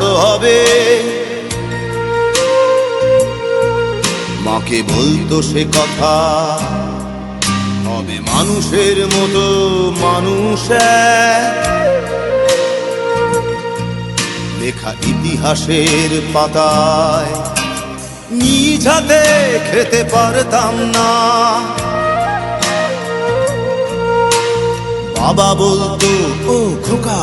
বড় হবে। মাকে বলতো সে কথা, হবে মানুষের মতো মানুষ লেখা ইতিহাসের পাতায়, নিজ হাতে খেতে পারতাম না। বাবা বলতো, ও খোকা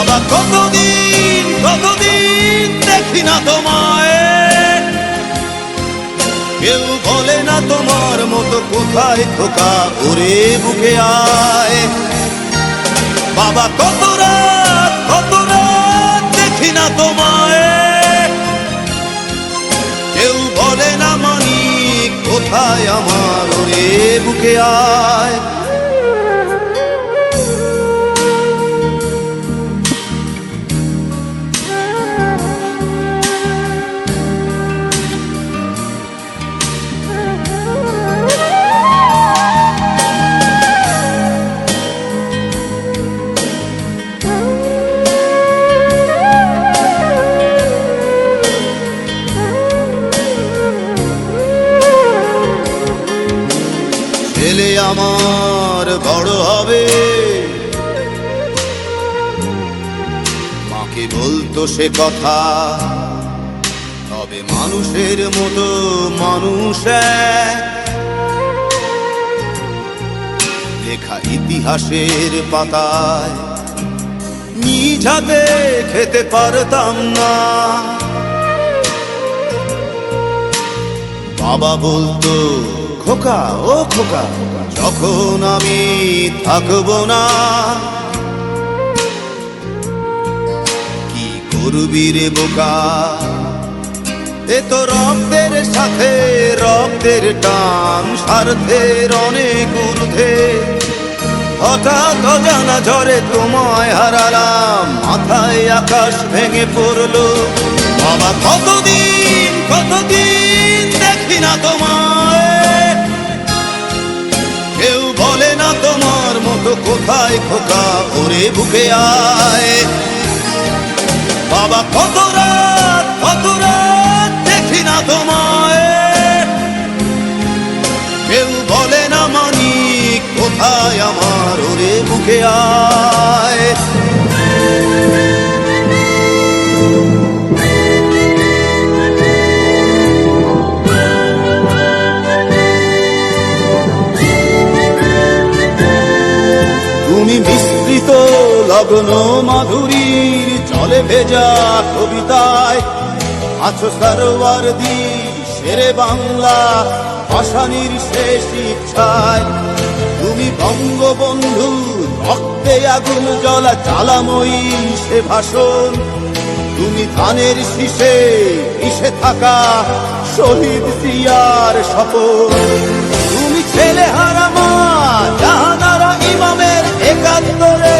বাবা, কতদিন কতদিন দেখি না তোমায়। কেউ বলে না তোমার মতো কোথায় খোকা ওরে বুকে আয়। বাবা, কত রাত কত রাত দেখি না তোমায়। কেউ বলে না মানি কোথায় আমার ওরে বুকে আয়। বলতো সে কথা। তবে মানুষের মতো মানুষ লেখা ইতিহাসের পাতায় নিজ হাতে খেতে পারতাম না। বাবা বলতো, খোকা, ও খোকা, যখন আমি থাকব না করবি রে বোকা। এ তো রক্তের সাথে রক্তের টান স্বার্থের অনেক ঊর্ধ্বে। হঠাৎ অজানা ঝরে তোমায় হারালাম, মাথায় আকাশ ভেঙে পড়ল। বাবা, কতদিন কতদিন দেখি না তোমায়। কেউ বলে না তোমার মতো কোথায় খোকা ওরে বুকে আয়। বাবা, কত রাত কত রাত দেখি না তোমায়। কেউ বলে না মানি কোথায় আমার ওরে বুকে আয়? তুমি মিশ্রিত লগ্ন মাধুরীর জলে ভেজা কবিতায় আছো সরোয়ার দি শেরে বাংলা ভাষানির শেষ ইচ্ছায়। তুমি বঙ্গবন্ধু, রক্তে আগুন জ্বলা, জ্বালাময়ী সে ভাষণ। তুমি ধানের শীষে মিশে থাকা শহীদ জিয়ার শপথ। তুমি ছেলে হারামা জাহানারা ইমামের একাত্তরের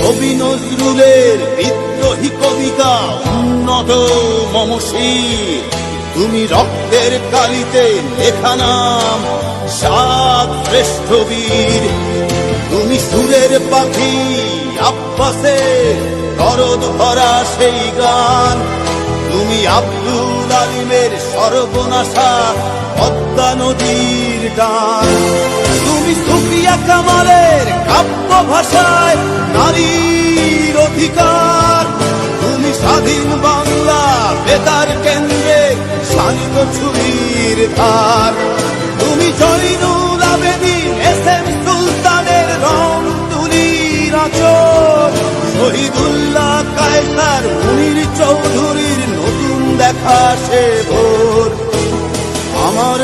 কবি নজরুলের বিদ্রোহী কবিতা উন্নত মমসি তুমি রক্তের কালিতে লেখা নাম, সাত শ্রেষ্ঠ বীর। তুমি সুরের পাখি, আব্বাসের দরদ ভরা সেই গান। তুমি আব্দুল আলিমের সর্বনাশা পদ্মা নদীর টান তুমি সুফিয়া কামালের কাব্য ভাষায় নারীর অধিকার। তুমি স্বাধীন বাংলা বেতার কেন্দ্রে শানিত ছুরির ধার। তুমি জৈনুল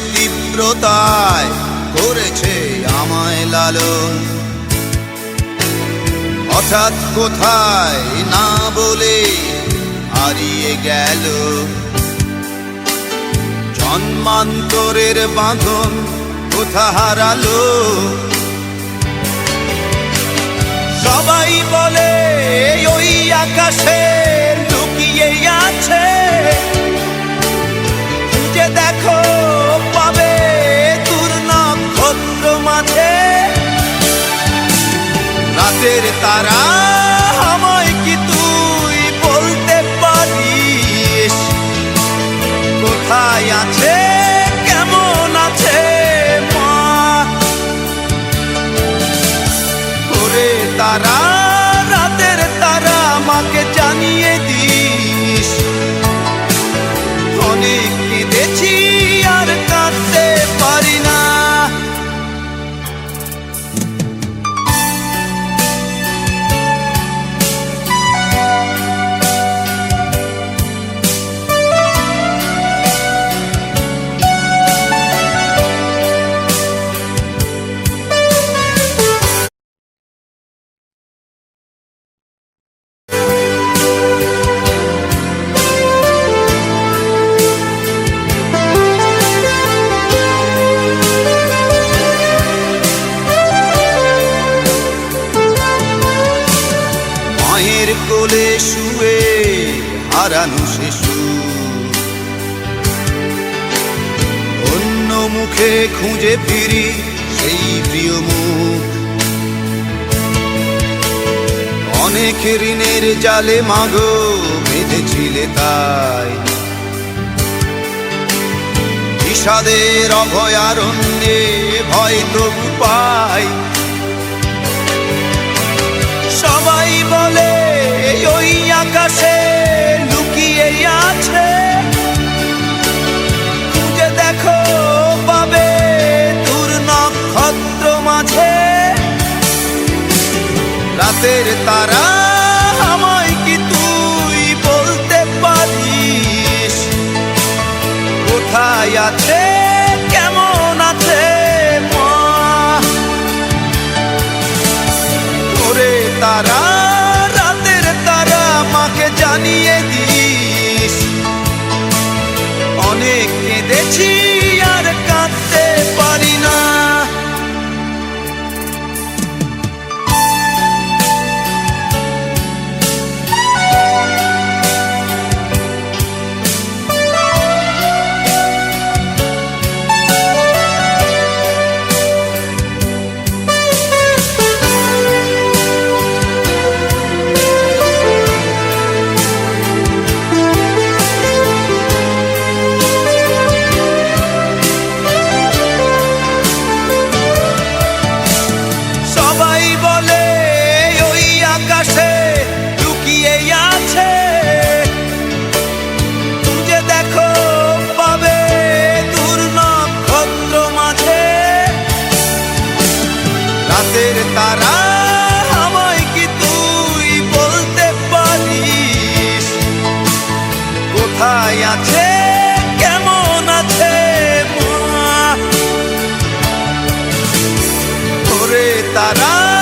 তীব্রতায় করেছে আমায় লালন। হঠাৎ কোথায় না বলে হারিয়ে গেল। জন্মান্তরের বাঁধন কোথা হারালো? সবাই বলে ওই আকাশে লুকিয়ে আছে। যে দেখো পাবে দূর নক্ষত্র মাঝে রাতের তারা খুঁজে ফিরি সেই প্রিয় মুখ। অনেক ঋণের জালে মাগো বেঁধেছিলে তাই। বিষাদের অভয়ারণ্যে ভয় তবু পাই। সবাই বলে ওই আকাশে লুকিয়ে আছে রাতের তারা আমায় কি তুই বলতে পারিস? কোথায় আছে কেমন আছে মা? তারা Canal.